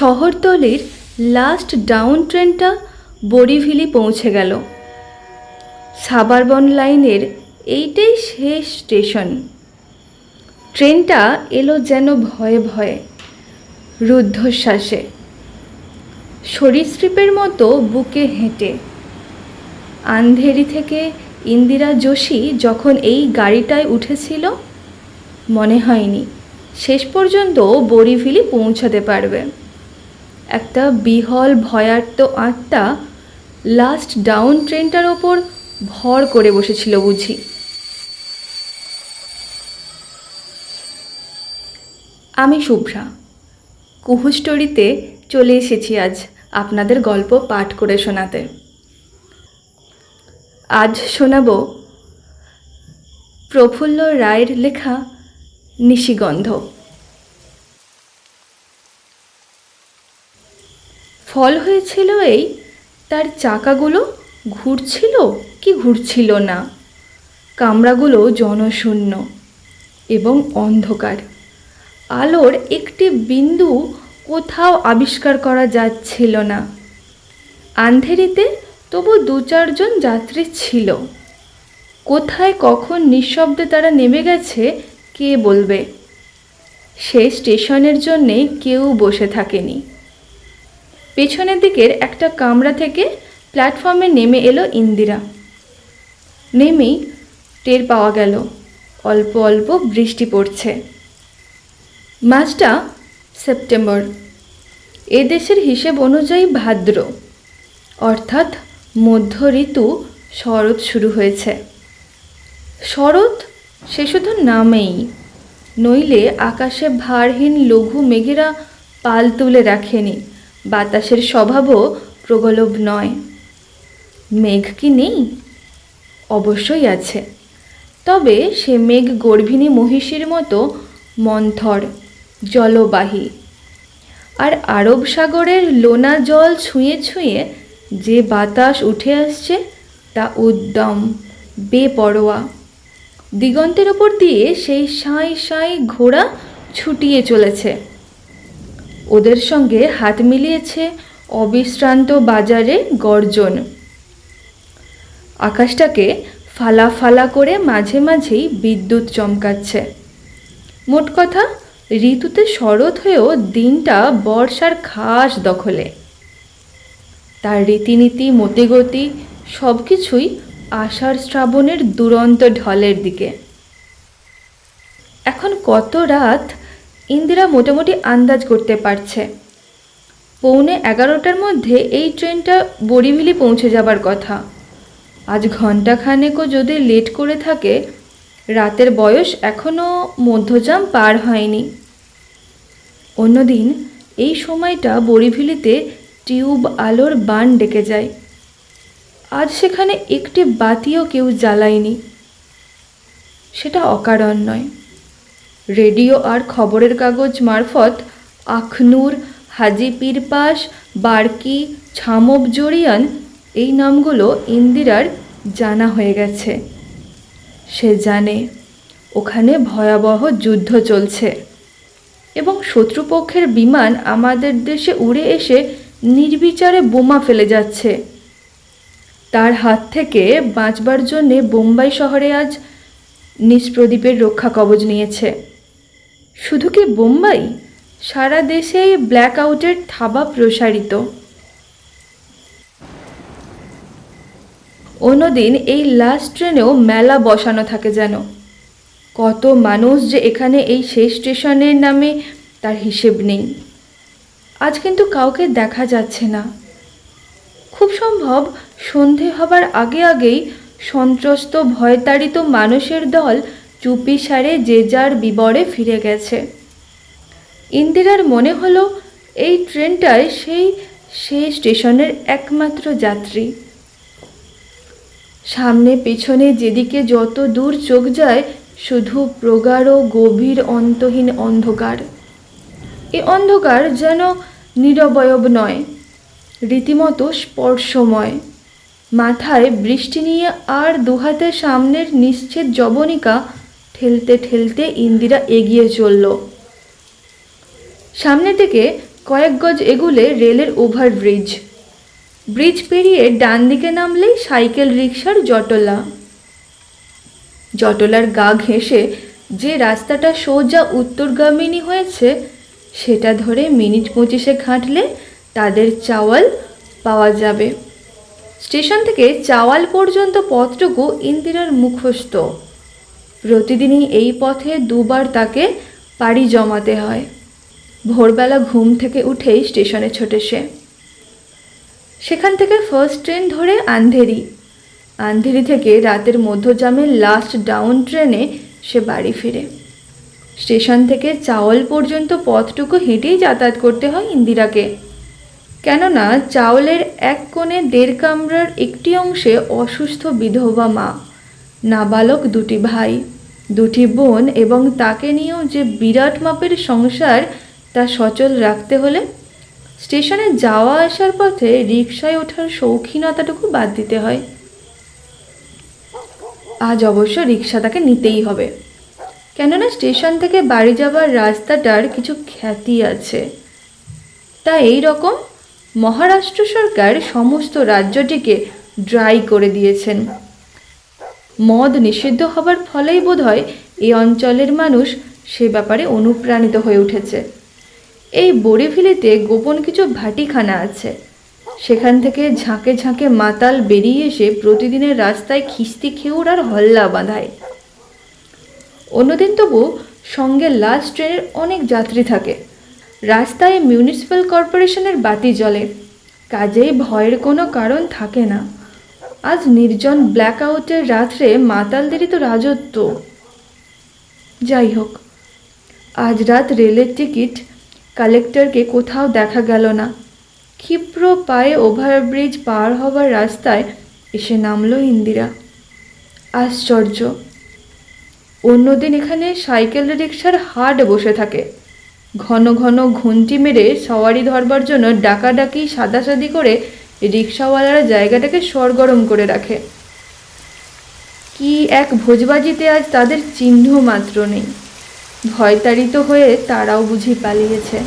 শহরতলির last down ট্রেনটা বরিভিলি পৌঁছে গেল। সাবারবন লাইনের এইটাই শেষ স্টেশন। ট্রেনটা এলো যেন ভয়ে ভয়ে, রুদ্ধশ্বাসে। সরীসৃপের মতো বুকে হেঁটে। আন্ধেরি থেকে ইন্দিরা যোশী যখন এই গাড়িটায় উঠেছিল, মনে হয়নি। শেষ পর্যন্ত বরিভিলি পৌঁছাতে পারবে। একটা বিহল ভয়ার্ত আত্মা লাস্ট ডাউন ট্রেনটার ওপর ভর করে বসেছিল বুঝি। আমি শুভ্রা, কুহু স্টোরিতে চলে এসেছি আজ আপনাদের গল্প পাঠ করে শোনাতে। আজ শোনাব প্রফুল্ল রায়ের লেখা নিশিগন্ধ। ফল হয়েছিল এই? তার চাকাগুলো ঘুরছিল কি ঘুরছিল না? কামরাগুলো জনশূন্য এবং অন্ধকার। আলোর একটি বিন্দু কোথাও আবিষ্কার করা যাচ্ছিল না। আন্ধেরিতে তবু দু চারজন যাত্রী ছিল। কোথায় কখন নিঃশব্দে তারা নেমে গেছে, কে বলবে? সে স্টেশনের জন্যে কেউ বসে থাকেনি। পেছনের দিকের একটা কামরা থেকে প্ল্যাটফর্মে নেমে এলো ইন্দিরা। নেমেই টের পাওয়া গেল, অল্প অল্প বৃষ্টি পড়ছে। মাসটা সেপ্টেম্বর। এ দেশের হিসেব অনুযায়ী ভাদ্র, অর্থাৎ মধ্য ঋতু শরৎ শুরু হয়েছে। শরৎ সে শুধু নামেই, নইলে আকাশে ভারহীন লঘু মেঘেরা পাল তুলে রাখেনি। বাতাসের স্বভাবও প্রগলভ নয়। মেঘ কি নেই? অবশ্যই আছে। তবে সে মেঘ গর্ভিণী মহিষীর মতো মন্থর, জলবাহী। আর আরব সাগরের লোনা জল ছুঁয়ে ছুঁয়ে যে বাতাস উঠে আসছে তা উদ্যম, বেপরোয়া। দিগন্তের ওপর দিয়ে সেই সাঁই সাঁই ঘোড়া ছুটিয়ে চলেছে। ওদের সঙ্গে হাত মিলিয়েছে অবিশ্রান্ত বাজারে গর্জন। আকাশটাকে ফালা ফালা করে মাঝে মাঝেই বিদ্যুৎ চমকাচ্ছে। মোট কথা, ঋতুতে শরৎ হয়েও দিনটা বর্ষার খাস দখলে। তার রীতিনীতি, মতিগতি সব কিছুই আষাঢ় শ্রাবণের দুরন্ত ঢলের দিকে। এখন কত রাত ইন্দিরা মোটামুটি আন্দাজ করতে পারছে। পৌনে এগারোটার মধ্যে এই ট্রেনটা বরিভিলি পৌঁছে যাবার কথা। আজ ঘন্টাখানেকও যদি লেট করে থাকে, রাতের বয়স এখনও মধ্যজাম পার হয়নি। অন্যদিন এই সময়টা বরিভিলিতে টিউব আলোর বান ডেকে যায়। আজ সেখানে একটি বাতিও কেউ জ্বালায়নি। সেটা অকারণ নয়। রেডিও আর খবরের কাগজ মারফত আখনুর, হাজি পীরপাস বার্কি, ছামব জড়িয়ান এই নামগুলো ইন্দিরার জানা হয়ে গেছে। সে জানে, ওখানে ভয়াবহ যুদ্ধ চলছে এবং শত্রুপক্ষের বিমান আমাদের দেশে উড়ে এসে নির্বিচারে বোমা ফেলে যাচ্ছে। তার হাত থেকে বাঁচবার জন্যে বোম্বাই শহরে আজ নিষ্প্রদীপের রক্ষা কবচ নিয়েছে। শুধু কি বোম্বাই? সারা দেশেই ব্ল্যাক আউটের থাবা প্রসারিত। অন্যদিন এই লাস্ট ট্রেনেও মেলা বসানো থাকে যেন। কত মানুষ যে এখানে এই শেষ স্টেশনের নামে তার হিসেব নেই। আজ কিন্তু কাউকে দেখা যাচ্ছে না। খুব সম্ভব সন্ধে হবার আগে আগেই সন্ত্রস্ত, ভয়তাড়িত মানুষের দল চুপি সারে যে যার বিবরে ফিরে গেছে। ইন্দিরার মনে হলো, এই ট্রেনটায় সেই সেই স্টেশনের একমাত্র যাত্রী। সামনে পেছনে যেদিকে যত দূর চোখ যায়, শুধু প্রগাঢ়, গভীর, অন্তহীন অন্ধকার। এ অন্ধকার যেন নিরবয়ব নয়, রীতিমতো স্পর্শময়। মাথায় বৃষ্টি নিয়ে আর দুহাতে সামনের নিশ্চিত জবনিকা ঠেলতে ঠেলতে ইন্দিরা এগিয়ে চলল। সামনের দিকে কয়েক গজ এগুলে রেলের ওভারব্রিজ। ব্রিজ পেরিয়ে ডান দিকে নামলেই সাইকেল রিক্সার জটলা। জটলার গা ঘেঁষে যে রাস্তাটা সোজা উত্তরগামিনী হয়েছে, সেটা ধরে মিনিট পঁচিশে ঘাঁটলে তাদের চাওয়াল পাওয়া যাবে। স্টেশন থেকে চাওয়াল পর্যন্ত পথটুকু ইন্দিরার মুখস্থ। প্রতিদিনই এই পথে দুবার তাকে পাড়ি জমাতে হয়। ভোরবেলা ঘুম থেকে উঠেই স্টেশনে ছোটে সে। সেখান থেকে ফার্স্ট ট্রেন ধরে আন্ধেরি। আন্ধেরি থেকে রাতের মধ্যজামের লাস্ট ডাউন ট্রেনে সে বাড়ি ফিরে। স্টেশন থেকে চাওয়াল পর্যন্ত পথটুকু হেঁটেই যাতায়াত করতে হয় ইন্দিরাকে। কেননা চাওলের এক কোণে দেড় কামরার একটি অংশে অসুস্থ বিধবা মা। নাবালক দুটি ভাই, দুটি বোন এবং তাকে নিয়েও যে বিরাট মাপের সংসার তা সচল রাখতে হলে স্টেশনে যাওয়া আসার পথে রিকশায় ওঠার শৌখিনতাটুকু বাদ দিতে হয়। আজ অবশ্য রিক্সা তাকে নিতেই হবে। কেননা স্টেশন থেকে বাড়ি যাবার রাস্তাটার কিছু খ্যাতি আছে। তা এই রকম মহারাষ্ট্র সরকার সমস্ত রাজ্যটিকে ড্রাই করে দিয়েছেন। মদ নিষিদ্ধ হবার ফলেই বোধহয় এই অঞ্চলের মানুষ সে ব্যাপারে অনুপ্রাণিত হয়ে উঠেছে। এই বড়িভিলিতে গোপন কিছু ভাটিখানা আছে। সেখান থেকে ঝাঁকে ঝাঁকে মাতাল বেরিয়ে এসে প্রতিদিনের রাস্তায় খিস্তি খেউর আর হল্লা বাঁধায়। অন্যদিন তবু সঙ্গে লাস্ট ট্রেনের অনেক যাত্রী থাকে। রাস্তায় মিউনিসিপ্যাল কর্পোরেশনের বাতি জ্বলে। কাজেই ভয়ের কোনো কারণ থাকে না। আজ নির্জন ব্ল্যাক আউটের রাত্রে মাতালদেরই তো রাজত্ব। যাই হোক, আজ রাত রেলের টিকিট কালেক্টরকে কোথাও দেখা গেল না। ক্ষিপ্র পায়ে ওভারব্রিজ পার হবার রাস্তায় এসে নামলো ইন্দিরা। আশ্চর্য, অন্যদিন এখানে সাইকেল রিক্সার হাট বসে থাকে। ঘন ঘন ঘুন্টি মেরে সওয়ারি ধরবার জন্য ডাকাডাকি সাদাসাদি করে রিক্সাওয়ালারা জায়গাটাকে সরগরম করে রাখে। কি এক ভোজবাজিতে আজ তাদের চিহ্ন মাত্র নেই। ভয়তাড়িত হয়ে তারাও বুঝি পালিয়েছে।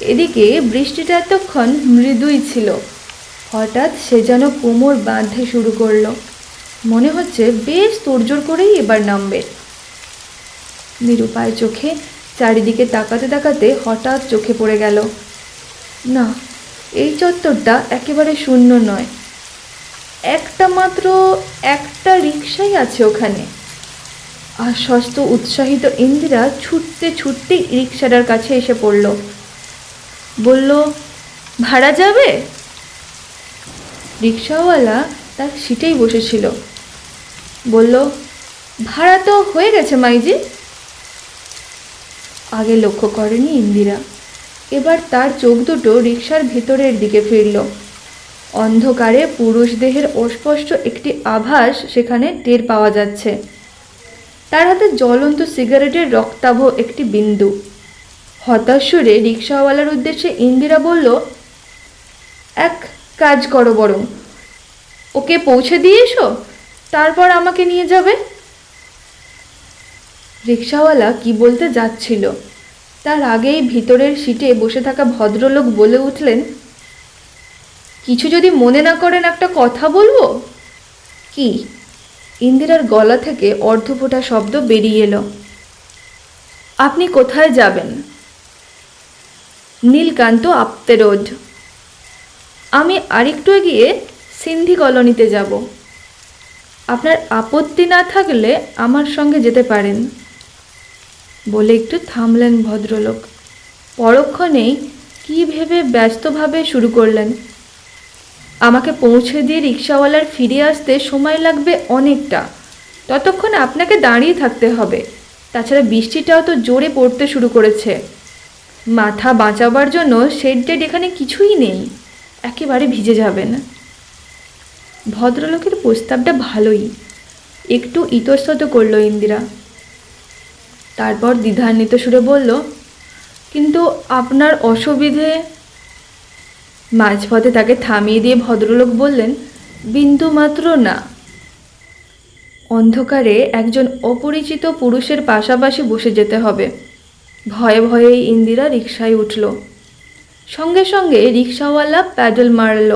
এদিকে বৃষ্টিটা এতক্ষণ মৃদুই ছিল। হঠাৎ সে যেন কোমর বাঁধতে শুরু করল। মনে হচ্ছে বেশ তোড়জোড় করেই এবার নামবে। নিরুপায় চোখে চারিদিকে তাকাতে তাকাতে হঠাৎ চোখে পড়ে গেল। না এই চত্বরটা একেবারে শূন্য নয়। একটা মাত্র একটা রিক্সাই আছে ওখানে। আশ্বস্ত উৎসাহিত ইন্দিরা ছুটতে ছুটতে রিক্সাটার কাছে এসে পড়ল। বলল, ভাড়া যাবে? রিক্সাওয়ালা তার সিটেই বসেছিল। বলল, ভাড়া তো হয়ে গেছে, মাইজি। আগে লক্ষ্য করেনি ইন্দিরা। এবার তার চোখ দুটো রিক্সার ভেতরের দিকে ফিরল। অন্ধকারে পুরুষ দেহের অস্পষ্ট একটি আভাস সেখানে টের পাওয়া যাচ্ছে। তার হাতে জ্বলন্ত সিগারেটের রক্তাভ একটি বিন্দু। হতাশ সুরে রিক্সাওয়ালার উদ্দেশ্যে ইন্দিরা বলল, এক কাজ করো বরং। ওকে পৌঁছে দিয়ে এসো, তারপর আমাকে নিয়ে যাবে? রিক্সাওয়ালা কি বলতে যাচ্ছিল? তার আগেই ভিতরের সিটে বসে থাকা ভদ্রলোক বলে উঠলেন, কিছু যদি মনে না করেন একটা কথা বলব? কি? ইন্দিরার গলা থেকে অর্ধফোঁটা শব্দ বেরিয়ে এলো। আপনি কোথায় যাবেন? নীলকান্ত আপ্তে রোড। আমি আরেকটু এগিয়ে সিন্ধি কলোনিতে যাব। আপনার আপত্তি না থাকলে আমার সঙ্গে যেতে পারেন। বলে একটু থামলেন ভদ্রলোক। পরক্ষণেই কী ভেবে ব্যস্তভাবে শুরু করলেন? আমাকে পৌঁছে দিয়ে রিক্সাওয়ালার ফিরে আসতে সময় লাগবে অনেকটা। ততক্ষণ আপনাকে দাঁড়িয়ে থাকতে হবে। তাছাড়া বৃষ্টিটাও তো জোরে পড়তে শুরু করেছে। মাথা বাঁচাবার জন্য শেড ডেড এখানে কিছুই নেই। একেবারে ভিজে যাবেন। ভদ্রলোকের প্রস্তাবটা ভালোই। একটু ইতস্তত করল ইন্দিরা। তারপর দ্বিধান্বিত সুরে বলল, কিন্তু আপনার অসুবিধে? মাঝপথে তাকে থামিয়ে দিয়ে ভদ্রলোক বললেন, বিন্দু মাত্র না। অন্ধকারে একজন অপরিচিত পুরুষের পাশাপাশি বসে যেতে হবে। ভয়ে ভয়ে ইন্দিরা রিক্সায় উঠল। সঙ্গে সঙ্গে রিক্সাওয়ালা প্যাডেল মারল।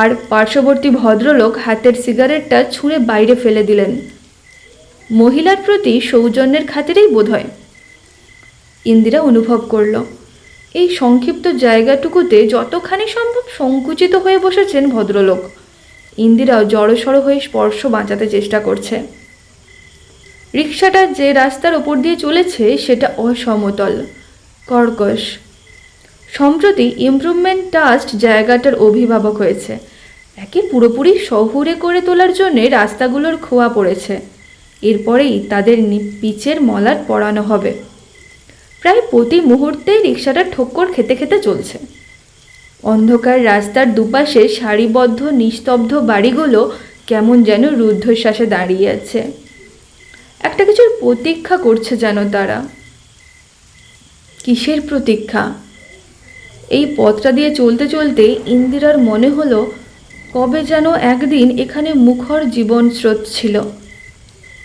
আর পার্শ্ববর্তী ভদ্রলোক হাতের সিগারেটটা ছুঁড়ে বাইরে ফেলে দিলেন। মহিলার প্রতি সৌজন্যের খাতিরেই বোধ হয় ইন্দিরা অনুভব করল, এই সংক্ষিপ্ত জায়গাটুকুতে যতখানি সম্ভব সংকুচিত হয়ে বসেছেন ভদ্রলোক। ইন্দিরাও জড়সড় হয়ে স্পর্শ বাঁচাতে চেষ্টা করছে। রিক্সাটা যে রাস্তার ওপর দিয়ে চলেছে, সেটা অসমতল, কর্কশ। সম্প্রতি ইমপ্রুভমেন্ট ট্রাস্ট জায়গাটার অভিভাবক হয়েছে। একে পুরোপুরি শহুরে করে তোলার জন্যে রাস্তাগুলোর খোয়া পড়েছে। এরপরেই তাদের পিচের মলাট পড়ানো হবে। প্রায় প্রতি মুহূর্তেই রিক্সাটা ঠক্কর খেতে খেতে চলছে। অন্ধকার রাস্তার দুপাশে সারিবদ্ধ নিস্তব্ধ বাড়িগুলো কেমন যেন রুদ্ধশ্বাসে দাঁড়িয়ে আছে। একটা কিছুর প্রতীক্ষা করছে যেন তারা। কিসের প্রতীক্ষা? এই পথটা দিয়ে চলতে চলতে ইন্দিরার মনে হলো, কবে যেন একদিন এখানে মুখর জীবন স্রোত ছিল।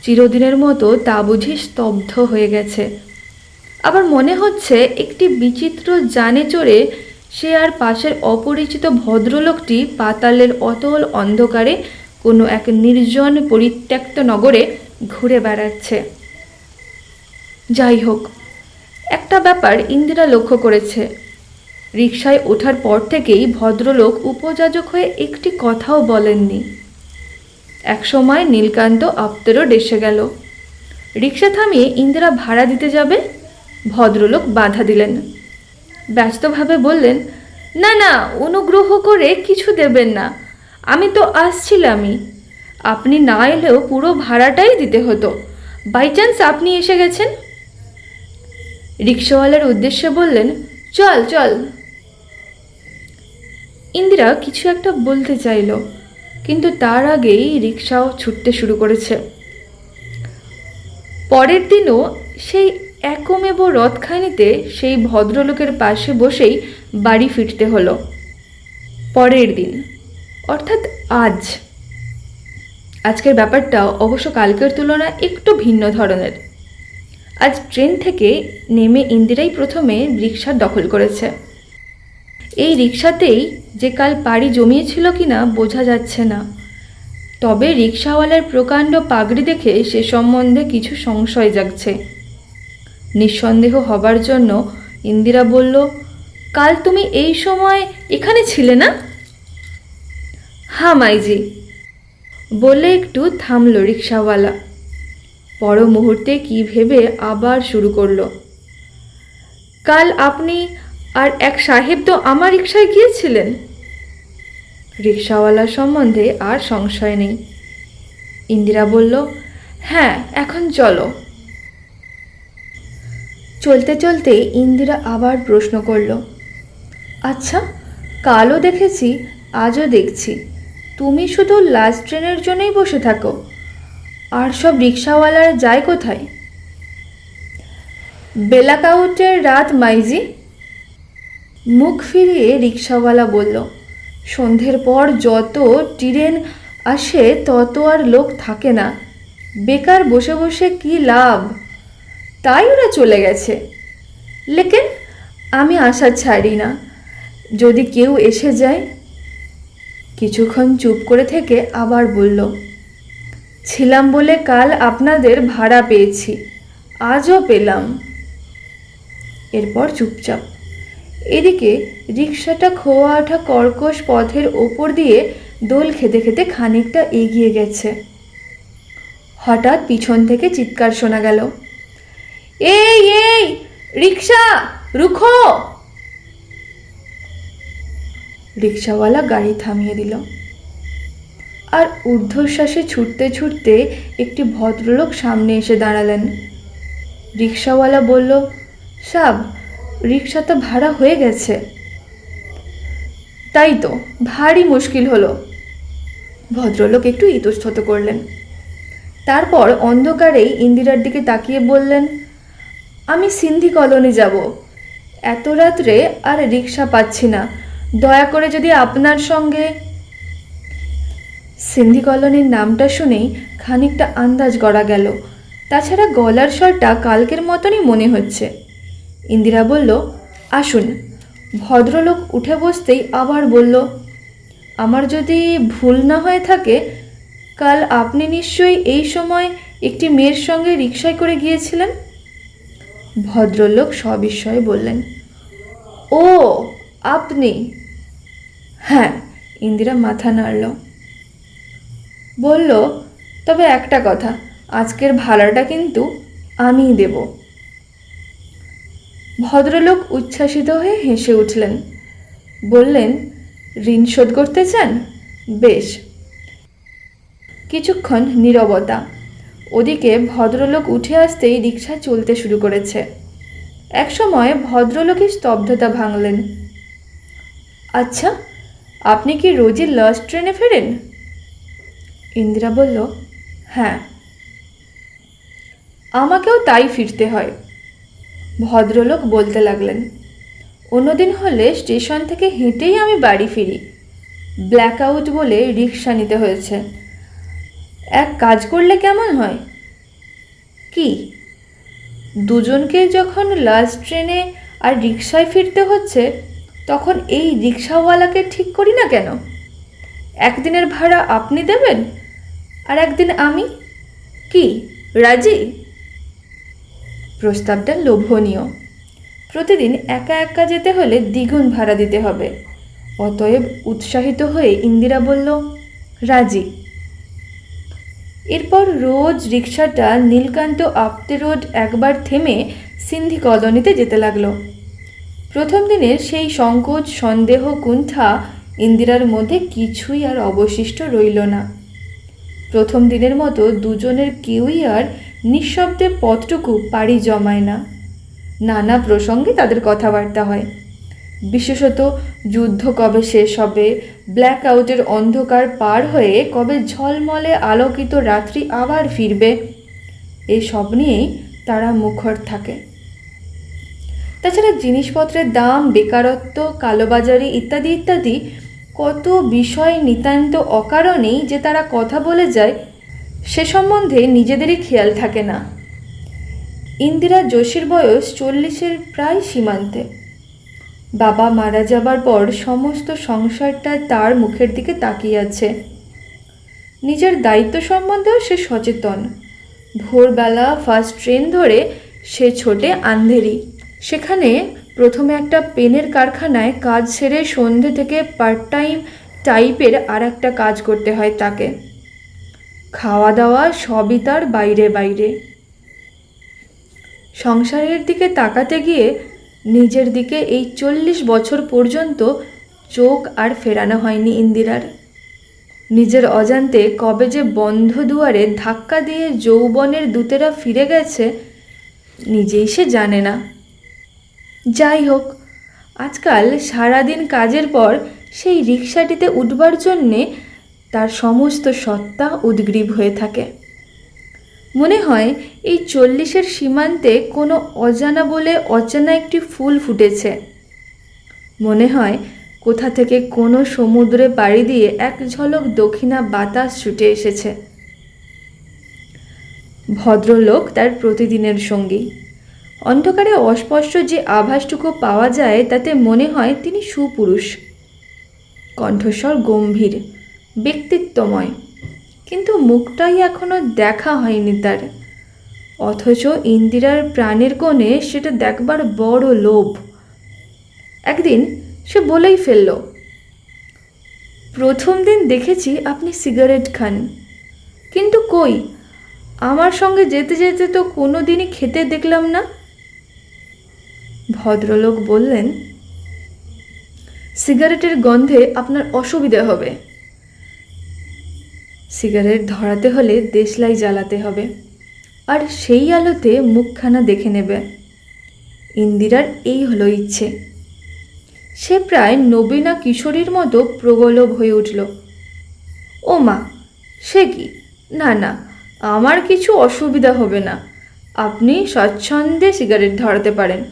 চিরদিনের মতো তা বুঝি স্তব্ধ হয়ে গেছে। আবার মনে হচ্ছে একটি বিচিত্র জানে চড়ে সে আর পাশের অপরিচিত ভদ্রলোকটি পাতালের অতল অন্ধকারে কোনো এক নির্জন পরিত্যক্ত নগরে ঘুরে বেড়াচ্ছে। যাই হোক, একটা ব্যাপার ইন্দিরা লক্ষ্য করেছে। রিকশায় ওঠার পর থেকেই ভদ্রলোক উপযাজক হয়ে একটি কথাও বলেননি। একসময় নীলকান্ত আপ্তেরও ডেসে গেল। রিক্সা থামিয়ে ইন্দিরা ভাড়া দিতে যাবে, ভদ্রলোক বাধা দিলেন। ব্যস্তভাবে বললেন, না না, অনুগ্রহ করে কিছু দেবেন না, আমি তো আসছিলামই। আপনি না এলেও পুরো ভাড়াটাই দিতে হতো। বাই চান্স আপনি এসে গেছেন? রিক্সাওয়ালার উদ্দেশ্যে বললেন, চল চল। ইন্দিরা কিছু একটা বলতে চাইল। কিন্তু তার আগেই রিক্সাও ছুটতে শুরু করেছে। পরের দিনও সেই একমেব রথখানিতে সেই ভদ্রলোকের পাশে বসেই বাড়ি ফিরতে হলো। পরের দিন, অর্থাৎ আজ। আজকের ব্যাপারটা অবশ্য কালকের তুলনায় একটু ভিন্ন ধরনের। আজ ট্রেন থেকে নেমে ইন্দিরাই প্রথমে রিক্সা দখল করেছে। এই রিক্সাতেই যে কাল পাড়ি জমিয়েছিল কিনা বোঝা যাচ্ছে না। তবে রিক্সাওয়ালার প্রকাণ্ড পাগড়ি দেখে সে সম্বন্ধে কিছু সংশয় জাগছে। নিঃসন্দেহ হবার জন্য ইন্দিরা বলল, কাল তুমি এই সময় এখানে ছিলে না? হ্যাঁ মাইজি, বলে একটু থামলো রিক্সাওয়ালা পর মুহূর্তে কি ভেবে আবার শুরু করল, কাল আপনি আর এক সাহেব তো আমার রিক্সায় গিয়েছিলেন। রিক্সাওয়ালা সম্বন্ধে আর সংশয় নেই। ইন্দিরা বলল হ্যাঁ এখন চলো। চলতে চলতে ইন্দিরা আবার প্রশ্ন করল আচ্ছা কালও দেখেছি, আজও দেখছি। তুমি শুধু লাস্ট ট্রেনের জন্যই বসে থাকো। আর সব রিক্সাওয়ালারা যায় কোথায়? বেলাকাউটের রাত, মাইজি। মুখ ফিরিয়ে রিক্সাওয়ালা বলল, সন্ধ্যের পর যত ট্রেন আসে, তত আর লোক থাকে না। বেকার বসে বসে কি লাভ? তাই ওরা চলে গেছে। লেকিন আমি আশা ছাড়ি না। যদি কেউ এসে যায়? কিছুক্ষণ চুপ করে থেকে আবার বলল, ছিলাম বলে কাল আপনাদের ভাড়া পেয়েছি, আজও পেলাম। এরপর চুপচাপ এদিকে রিক্সাটা খোয়া ওঠা কর্কশ পথের ওপর দিয়ে দোল খেতে খেতে খানিকটা এগিয়ে গেছে। হঠাৎ পিছন থেকে চিৎকার শোনা গেল। এই এই রিক্সা রুখো! রিক্সাওয়ালা গাড়ি থামিয়ে দিল। আর ঊর্ধ্বশ্বাসে ছুটতে ছুটতে একটি ভদ্রলোক সামনে এসে দাঁড়ালেন। রিক্সাওয়ালা বলল, সাব রিক্সা তো ভাড়া হয়ে গেছে। তাই তো, ভারী মুশকিল হলো। ভদ্রলোক একটু ইতস্তত করলেন। তারপর অন্ধকারেই ইন্দিরার দিকে তাকিয়ে বললেন, আমি সিন্ধি কলোনি যাব। এত রাত্রে আর রিক্সা পাচ্ছি না। দয়া করে যদি আপনার সঙ্গে সিন্ধি কলোনির নামটা শুনেই খানিকটা আন্দাজ করা গেল। তাছাড়া গলার স্বরটা কালকের মতনই মনে হচ্ছে। ইন্দিরা বলল, আসুন। ভদ্রলোক উঠে বসতেই আবার বলল, আমার যদি ভুল না হয়ে থাকে, কাল আপনি নিশ্চয়ই এই সময় একটি মেয়ের সঙ্গে রিক্সায় করে গিয়েছিলেন? ভদ্রলোক সবিস্ময়ে বললেন, ও, আপনি? হ্যাঁ ইন্দিরা মাথা নাড়ল। বলল, তবে একটা কথা, আজকের ভাড়াটা কিন্তু আমিই দেব। ভদ্রলোক উচ্ছ্বাসিত হয়ে হেসে উঠলেন। বললেন, ঋণ শোধ করতে চান? বেশ। কিছুক্ষণ নীরবতা। ওদিকে ভদ্রলোক উঠে আসতেই রিক্সা চলতে শুরু করেছে। একসময় ভদ্রলোকই স্তব্ধতা ভাঙলেন। আচ্ছা আপনি কি রোজই লাস্ট ট্রেনে ফেরেন? ইন্দিরা বলল হ্যাঁ। আমাকেও তাই ফিরতে হয়। ভদ্রলোক বলতে লাগলেন, অন্যদিন হলে স্টেশন থেকে হেঁটেই আমি বাড়ি ফিরি। ব্ল্যাক আউট বলে রিক্সা নিতে হয়েছে। এক কাজ করলে কেমন হয়? কি? দুজনকে যখন লাস্ট ট্রেনে আর রিক্সায় ফিরতে হচ্ছে, তখন এই রিক্সাওয়ালাকে ঠিক করি না কেন? একদিনের ভাড়া আপনি দেবেন আর একদিন আমি? কি, রাজি? প্রস্তাবটা লোভনীয়। প্রতিদিন একা একা যেতে হলে দ্বিগুণ ভাড়া দিতে হবে। অতএব উৎসাহিত হয়ে ইন্দিরা বলল, রাজি। এরপর রোজ রিক্সাটা নীলকান্ত আপ্তে রোড একবার থেমে সিন্ধি কলোনিতে যেতে লাগল। প্রথম দিনের সেই সংকোচ, সন্দেহ, কুণ্ঠা ইন্দিরার মধ্যে কিছুই আর অবশিষ্ট রইল না। প্রথম দিনের মতো দুজনের কেউই আর নিঃশব্দে পথটুকু পাড়ি জমায় না। নানা প্রসঙ্গে তাদের কথাবার্তা হয়। বিশেষত যুদ্ধ কবে শেষ হবে ব্ল্যাক আউটের অন্ধকার পার হয়ে কবে ঝলমলে আলোকিত রাত্রি আবার ফিরবে এই সব নিয়েই তারা মুখর থাকে। তাছাড়া জিনিসপত্রের দাম, বেকারত্ব, কালোবাজারি ইত্যাদি ইত্যাদি কত বিষয় নিতান্ত অকারণেই যে তারা কথা বলে যায় সে সম্বন্ধে নিজেদেরই খেয়াল থাকে না। ইন্দিরা যোশীর বয়স চল্লিশের প্রায় সীমান্তে। বাবা মারা যাবার পর সমস্ত সংসারটা তার মুখের দিকে তাকিয়ে আছে। নিজের দায়িত্ব সম্বন্ধেও সে সচেতন। ভোরবেলা ফার্স্ট ট্রেন ধরে সে ছোটে আন্ধেরি। সেখানে প্রথমে একটা পেনের কারখানায় কাজ সেরে সন্ধে থেকে পার্ট টাইম টাইপের আর একটা কাজ করতে হয় তাকে। খাওয়া দাওয়া সবই তার বাইরে বাইরে। সংসারের দিকে তাকাতে গিয়ে নিজের দিকে এই চল্লিশ বছর পর্যন্ত চোখ আর ফেরানো হয়নি ইন্দিরার। নিজের অজান্তে কবে যে বন্ধ দুয়ারে ধাক্কা দিয়ে যৌবনের দূতেরা ফিরে গেছে, নিজেই সে জানে না। যাই হোক, আজকাল সারাদিন কাজের পর সেই রিক্সাটিতে উঠবার জন্যে তার সমস্ত সত্তা উদ্গ্রীব হয়ে থাকে। মনে হয় এই চল্লিশের সীমান্তে কোনো অজানা বলে অচেনা একটি ফুল ফুটেছে। মনে হয় কোথা থেকে কোনো সমুদ্রে পাড়ি দিয়ে এক ঝলক দক্ষিণা বাতাস ছুটে এসেছে। ভদ্রলোক তার প্রতিদিনের সঙ্গী। অন্ধকারে অস্পষ্ট যে আভাসটুকু পাওয়া যায়, তাতে মনে হয় তিনি সুপুরুষ। কণ্ঠস্বর গম্ভীর। ব্যক্তিত্বময়। কিন্তু মুখটাই এখনও দেখা হয়নি তার। অথচ ইন্দিরার প্রাণের কোণে সেটা দেখবার বড় লোভ। একদিন সে বলেই ফেলল, প্রথম দিন দেখেছি আপনি সিগারেট খান। কিন্তু কই, আমার সঙ্গে যেতে যেতে তো কোনো দিনই খেতে দেখলাম না? ভদ্রলোক বললেন, সিগারেটের গন্ধে আপনার অসুবিধা হবে। সিগারেট ধরাতে হলে দেশলাই জ্বালাতে হবে। আর সেই আলোতে মুখখানা দেখে নেবে। ইন্দিরার এই হলো ইচ্ছে। সে প্রায় নবীনা কিশোরীর মতো প্রগলভ হয়ে উঠল। ও মা, সে কি? না না, আমার কিছু অসুবিধা হবে না। আপনি স্বচ্ছন্দে সিগারেট ধরাতে পারেন।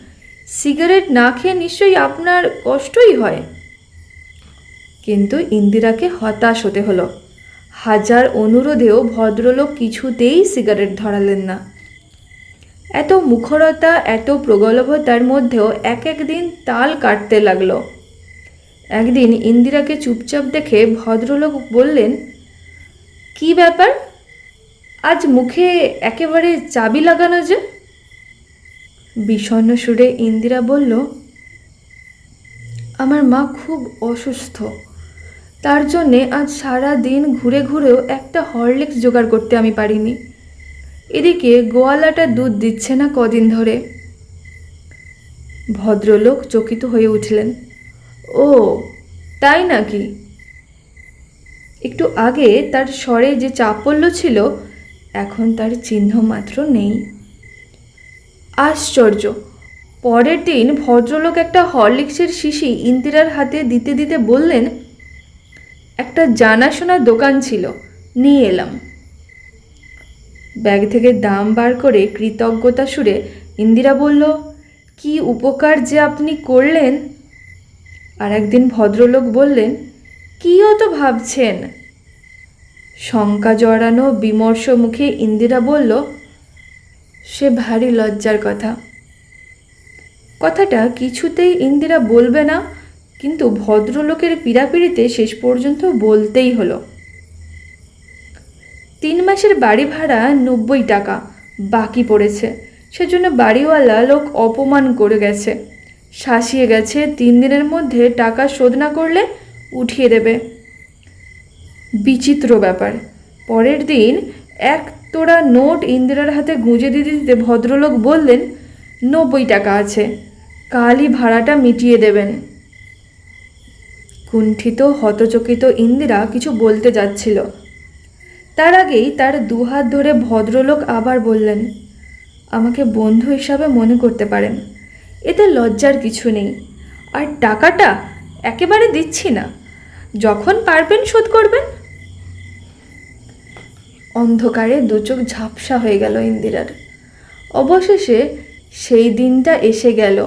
সিগারেট না খেয়ে নিশ্চয়ই আপনার কষ্টই হয়। কিন্তু ইন্দিরাকে হতাশ হতে হলো। হাজার অনুরোধেও ভদ্রলোক কিছুতেই সিগারেট ধরালেন না। এত মুখরতা, এত প্রগল্ভতার মধ্যেও এক এক দিন তাল কাটতে লাগল। একদিন ইন্দিরাকে চুপচাপ দেখে ভদ্রলোক বললেন, কি ব্যাপার? আজ মুখে একেবারে চাবি লাগানো যে? বিষণ্ণ সুরে ইন্দিরা বলল, আমার মা খুব অসুস্থ। তার জন্যে আজ সারা দিন ঘুরে ঘুরেও একটা হরলিক্স জোগাড় করতে আমি পারিনি। এদিকে গোয়ালাটা দুধ দিচ্ছে না কদিন ধরে। ভদ্রলোক চকিত হয়ে উঠলেন। ও, তাই নাকি? একটু আগে তার স্বরে যে চাপল্য ছিল, এখন তার চিহ্ন মাত্র নেই। আশ্চর্য! পরের দিন ভদ্রলোক একটা হরলিক্সের শিশি ইন্দিরার হাতে দিতে দিতে বললেন একটা জানাশোনা দোকান ছিল। নিয়ে এলাম। ব্যাগ থেকে দাম বার করে কৃতজ্ঞতা সুরে ইন্দিরা বলল, কি উপকার যে আপনি করলেন? আর একদিন ভদ্রলোক বললেন, কী অত ভাবছেন? শঙ্কা জড়ানো বিমর্ষ মুখে ইন্দিরা বলল, সে ভারী লজ্জার কথা। কথাটা কিছুতেই ইন্দিরা বলবে না কিন্তু ভদ্রলোকের পীড়াপিড়িতে শেষ পর্যন্ত বলতেই হলো। তিন মাসের বাড়ি ভাড়া নব্বই টাকা, বাকি পড়েছে। সেজন্য বাড়িওয়ালা লোক অপমান করে গেছে। শাসিয়ে গেছে তিন দিনের মধ্যে টাকা শোধ না করলে উঠিয়ে দেবে। বিচিত্র ব্যাপার। পরের দিন এক তোড়া নোট ইন্দিরার হাতে গুঁজে দিতে দিতে ভদ্রলোক বললেন, নব্বই টাকা আছে। কালই ভাড়াটা মিটিয়ে দেবেন। কুণ্ঠিত, হতচকিত ইন্দিরা কিছু বলতে যাচ্ছিল। তার আগেই তার দুহাত ধরে ভদ্রলোক আবার বললেন, আমাকে বন্ধু হিসাবে মনে করতে পারেন, এতে লজ্জার কিছু নেই। আর টাকাটা একেবারে দিচ্ছি না, যখন পারবেন শোধ করবেন? অন্ধকারে দুচোখ ঝাপসা হয়ে গেল ইন্দিরার। অবশেষে সেই দিনটা এসে গেল।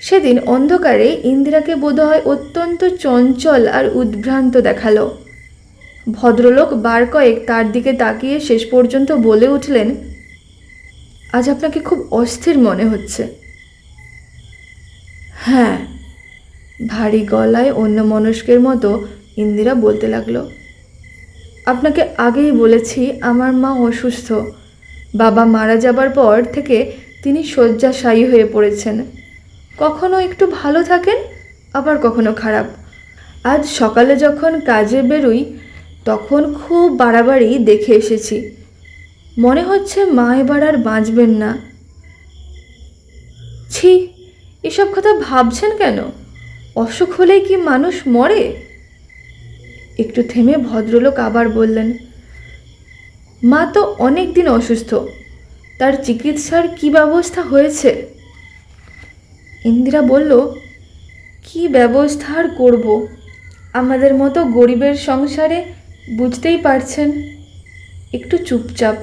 সেদিন অন্ধকারে ইন্দিরাকে বোধহয় অত্যন্ত চঞ্চল আর উদ্ভ্রান্ত দেখাল। ভদ্রলোক বার কয়েক তার দিকে তাকিয়ে শেষ পর্যন্ত বলে উঠলেন, আজ আপনাকে খুব অস্থির মনে হচ্ছে। হ্যাঁ। ভারী গলায় অন্য মনস্কের মতো ইন্দিরা বলতে লাগল, আপনাকে আগেই বলেছি আমার মা অসুস্থ। বাবা মারা যাবার পর থেকে তিনি শয্যাশায়ী হয়ে পড়েছেন। কখনো একটু ভালো থাকেন, আবার কখনো খারাপ। আজ সকালে যখন কাজে বেরোই, তখন খুব বাড়াবাড়ি দেখে এসেছি। মনে হচ্ছে মা এবার আর বাঁচবেন না। ছি, এসব কথা ভাবছেন কেন? অসুখ হলেই কি মানুষ মরে? একটু থেমে ভদ্রলোক আবার বললেন, মা তো অনেক দিন অসুস্থ, তার চিকিৎসার কি ব্যবস্থা হয়েছে? ইন্দিরা বলল, কি ব্যবস্থা আর করব? আমাদের মতো গরিবের সংসারে বুঝতেই পারছেন? একটু চুপচাপ।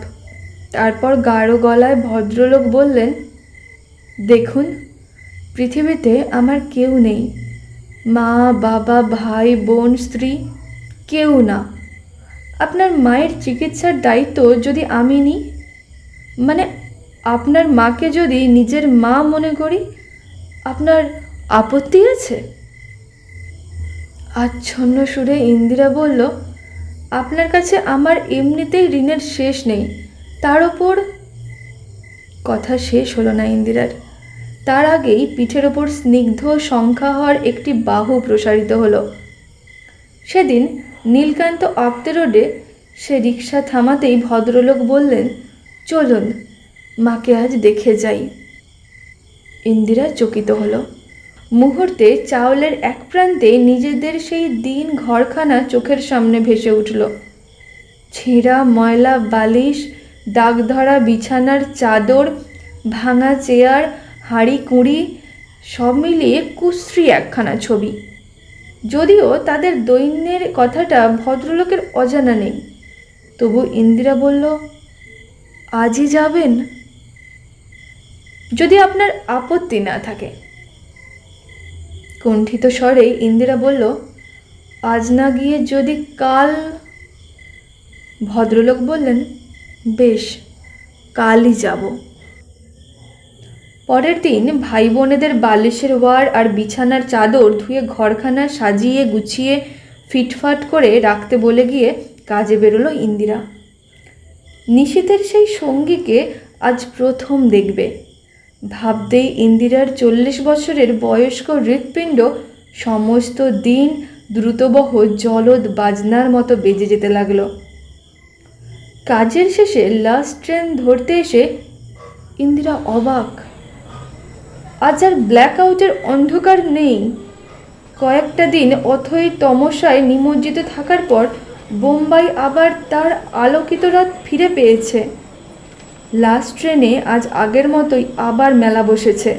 তারপর গাঢ় গলায় ভদ্রলোক বললেন, দেখুন, পৃথিবীতে আমার কেউ নেই। মা, বাবা, ভাই, বোন, স্ত্রী, কেউ না। আপনার মায়ের চিকিৎসার দায়িত্ব যদি আমি নিই মানে আপনার মাকে যদি নিজের মা মনে করি আপনার আপত্তি আছে? আচ্ছন্ন সুরে ইন্দিরা বলল, আপনার কাছে আমার এমনিতেই ঋণের শেষ নেই। তার ওপর কথা শেষ হলো না ইন্দিরার। তার আগেই পিঠের ওপর স্নিগ্ধ সংখ্যা হওয়ার একটি বাহু প্রসারিত হলো। সেদিন নীলকান্ত আপ্তে রোডে সে রিক্সা থামাতেই ভদ্রলোক বললেন, চলুন, মাকে আজ দেখে যাই। ইন্দিরা চকিত হলো। মুহূর্তে চাউলের এক প্রান্তে নিজেদের সেই দিন ঘরখানা চোখের সামনে ভেসে উঠল। ছেঁড়া ময়লা, বালিশ দাগ ধরা বিছানার চাদর, ভাঙা চেয়ার, হাঁড়ি কুঁড়ি, সব মিলিয়ে কুশ্রী একখানা ছবি। যদিও তাদের দৈন্যের কথাটা ভদ্রলোকের অজানা নেই। তবু ইন্দিরা বলল, আজই যাবেন? যদি আপনার আপত্তি না থাকে। কুণ্ঠিত স্বরে ইন্দিরা বলল, আজ না গিয়ে যদি কাল ভদ্রলোক বললেন, বেশ, কালই যাব। পরের দিন ভাই বোনেদের বালিশের ওয়ার আর বিছানার চাদর ধুয়ে ঘরখানা সাজিয়ে গুছিয়ে ফিটফাট করে রাখতে বলে গিয়ে কাজে বেরোলো ইন্দিরা। নিশীথের সেই সঙ্গীকে আজ প্রথম দেখবে। ভাবতেই ইন্দিরার চল্লিশ বছরের বয়স্ক হৃৎপিণ্ড সমস্ত দিন দ্রুতবহ জলদ বাজনার মতো বেজে যেতে লাগল। কাজের শেষে লাস্ট ট্রেন ধরতে এসে ইন্দিরা অবাক। আজ আর ব্ল্যাক আউটের অন্ধকার নেই। কয়েকটা দিন অথই তমসায় নিমজ্জিত থাকার পর বোম্বাই আবার তার আলোকিত রাত ফিরে পেয়েছে। লাস্ট ট্রেনে আজ আগের মতোই আবার মেলা বসেছে।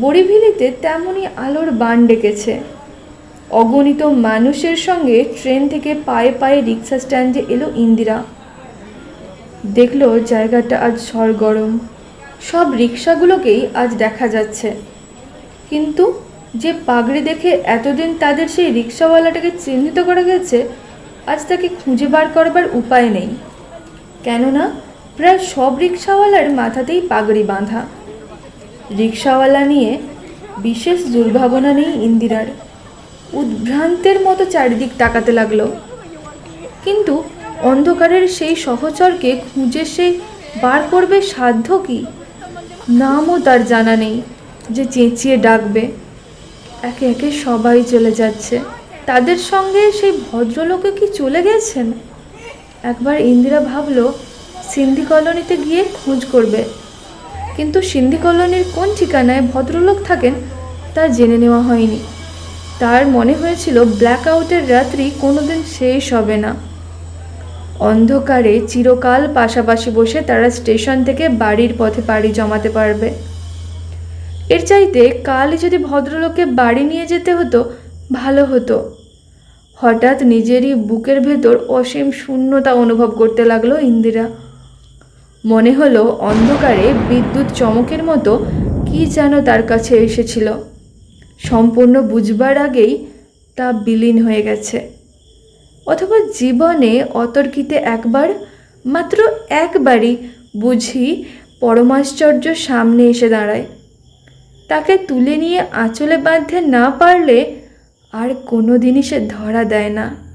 বড়িভিলিতে তেমনই আলোর বান ডেকেছে। অগণিত মানুষের সঙ্গে ট্রেন থেকে পায়ে পায়ে রিক্সা স্ট্যান্ডে এলো ইন্দিরা। দেখল জায়গাটা আজ সরগরম সব রিক্সাগুলোকেই আজ দেখা যাচ্ছে। কিন্তু যে পাগড়ি দেখে এতদিন তাদের সেই রিক্সাওয়ালাটাকে চিহ্নিত করা গেছে, আজ তাকে খুঁজে বার করবার উপায় নেই। কেননা প্রায় সব রিক্সাওয়ালার মাথাতেই পাগড়ি বাঁধা। রিক্সাওয়ালা নিয়ে বিশেষ দুর্ভাবনা নেই ইন্দিরার। উদ্ভ্রান্তের মতো চারিদিক তাকাতে লাগল। কিন্তু অন্ধকারের সেই সহচরকে খুঁজে সে বার করবে সাধ্য কি? নামও তার জানা নেই যে চেঁচিয়ে ডাকবে। একে একে সবাই চলে যাচ্ছে। তাদের সঙ্গে সেই ভদ্রলোকে কি চলে গেছেন? একবার ইন্দিরা ভাবলো সিন্ধি কলোনিতে গিয়ে খোঁজ করবে। কিন্তু সিন্ধি কলোনির কোন ঠিকানায় ভদ্রলোক থাকেন তা জেনে নেওয়া হয়নি। তার মনে হয়েছিল ব্ল্যাক আউটের রাত্রি কোনোদিন শেষ হবে না। অন্ধকারে চিরকাল পাশাপাশি বসে তারা স্টেশন থেকে বাড়ির পথে পাড়ি জমাতে পারবে। এর চাইতে কালই যদি ভদ্রলোককে বাড়ি নিয়ে যেতে হতো, ভালো হতো। হঠাৎ নিজেরই বুকের ভেতর অসীম শূন্যতা অনুভব করতে লাগল ইন্দিরা। মনে হলো অন্ধকারে বিদ্যুৎ চমকের মতো কি যেন তার কাছে এসেছিল। সম্পূর্ণ বুঝবার আগেই তা বিলীন হয়ে গেছে। অথবা জীবনে অতর্কিতে একবার, মাত্র একবারই বুঝি পরমাশ্চর্য সামনে এসে দাঁড়ায়। তাকে তুলে নিয়ে আঁচলে বাঁধতে না পারলে আর কোনো দিনই সে ধরা দেয় না।